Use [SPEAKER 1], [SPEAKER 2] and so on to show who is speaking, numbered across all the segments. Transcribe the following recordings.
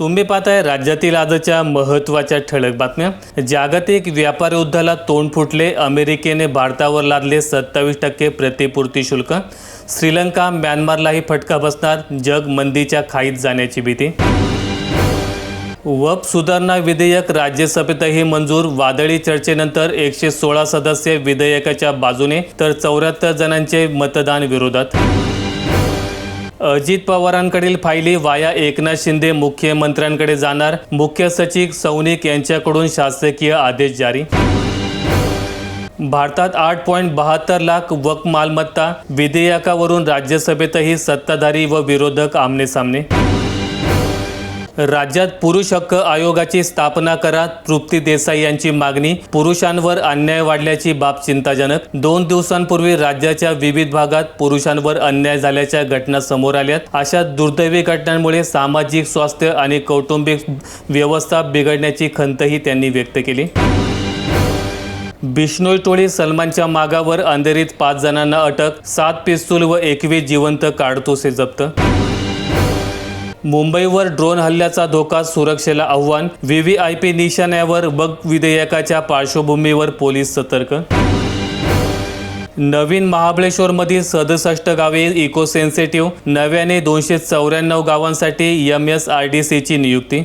[SPEAKER 1] तुम्ही पाहताय राज्यातील आजच्या महत्त्वाच्या ठळक बातम्या. जागतिक व्यापार युद्धाला तोंड फुटले अमेरिकेने भारतावर लादले सत्तावीस टक्के प्रतिपूर्ती शुल्क. श्रीलंका म्यानमारलाही फटका बसणार जग मंदीच्या खाईत जाण्याची भीती. वप सुधारणा विधेयक राज्यसभेतही मंजूर वादळी चर्चेनंतर एकशे सोळा सदस्य विधेयकाच्या बाजूने तर चौऱ्याहत्तर जणांचे मतदान विरोधात. अजित पवारांकडील फायली वाया एकनाथ शिंदे मुख्यमंत्र्यांकडे जाणार. मुख्य सचिव सौनिक यांच्याकडून शासकीय आदेश जारी. भारतात आठ पॉईंट बहात्तर लाख वक मालमत्ता. विधेयकावरून राज्यसभेतही सत्ताधारी व विरोधक आमनेसामने. राज्यात पुरुष हक्क आयोगाची स्थापना करा तृप्ती देसाई यांची मागणी पुरुषांवर अन्याय वाढल्याची बाब चिंताजनक. दोन दिवसांपूर्वी राज्याच्या विविध भागात पुरुषांवर अन्याय झाल्याच्या घटना समोर आल्यात. अशा दुर्दैवी घटनांमुळे सामाजिक स्वास्थ्य आणि कौटुंबिक व्यवस्था बिघडण्याची खंतही त्यांनी व्यक्त केली. बिष्णोई टोळी सलमानच्या मागावर अंधेरीत पाच जणांना अटक सात पिस्तूल व एकवीस जिवंत काडतुसे जप्त मुंबईवर ड्रोन हल्ल्याचा धोका सुरक्षेला आव्हान व्ही व्ही आय पी निशाण्यावर बग विधेयकाच्या पार्श्वभूमीवर पोलीस सतर्क. नवीन महाबळेश्वरमधील सदुसष्ट गावे इको सेन्सिटिव्ह नव्याने दोनशे चौऱ्याण्णव गावांसाठी एम एस आर डी सीची नियुक्ती.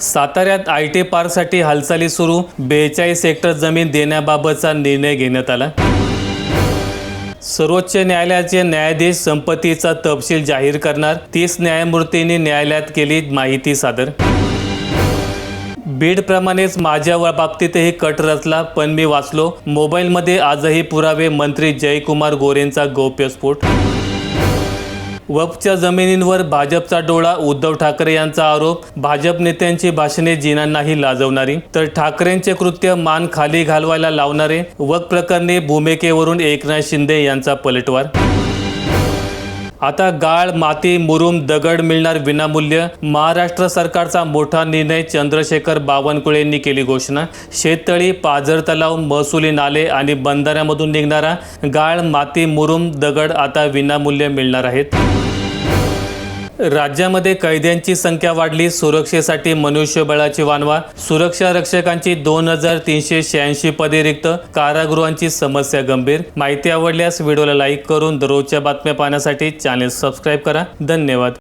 [SPEAKER 1] साताऱ्यात आय टी पार्कसाठी हालचाली सुरू बेचाळीस हेक्टर जमीन देण्याबाबतचा निर्णय घेण्यात आला. सर्वोच्च न्यायालयाचे न्यायाधीश संपत्तीचा तपशील जाहीर करणार. तीस न्यायमूर्तींनी न्यायालयात केली माहिती सादर. बीडप्रमाणेच माझ्या बाबतीतही कट रचला पण मी वाचलो. मोबाईलमध्ये आजही पुरावे मंत्री जयकुमार गोरेंचा गौप्यस्फोट वफच्या जमिनींवर भाजपचा डोळा उद्धव ठाकरे यांचा आरोप भाजप नेत्यांची भाषणे जिनांनाही लाजवणारी. तर ठाकरेंचे कृत्य मान खाली घालवायला लावणारे वक प्रकरणी भूमिकेवरून एकनाथ शिंदे यांचा पलटवार. आता गाळ माती मुरुम दगड मिळणार विनामूल्य. महाराष्ट्र सरकारचा मोठा निर्णय चंद्रशेखर बावनकुळेंनी केली घोषणा. शेततळी पाझर तलाव महसुली नाले आणि बंधाऱ्यामधून निघणारा गाळ माती मुरुम दगड आता विनामूल्य मिळणार आहेत. राज्यामध्ये कैद्यांची संख्या वाढली सुरक्षेसाठी मनुष्यबळाची वानवा सुरक्षा रक्षकांची दोन हजार तीनशे शहाऐंशी पदे रिक्त कारागृहांची समस्या गंभीर. माहिती आवडल्यास व्हिडिओला लाईक करून दररोजच्या बातम्या पाहण्यासाठी चॅनेल सबस्क्राईब करा. धन्यवाद.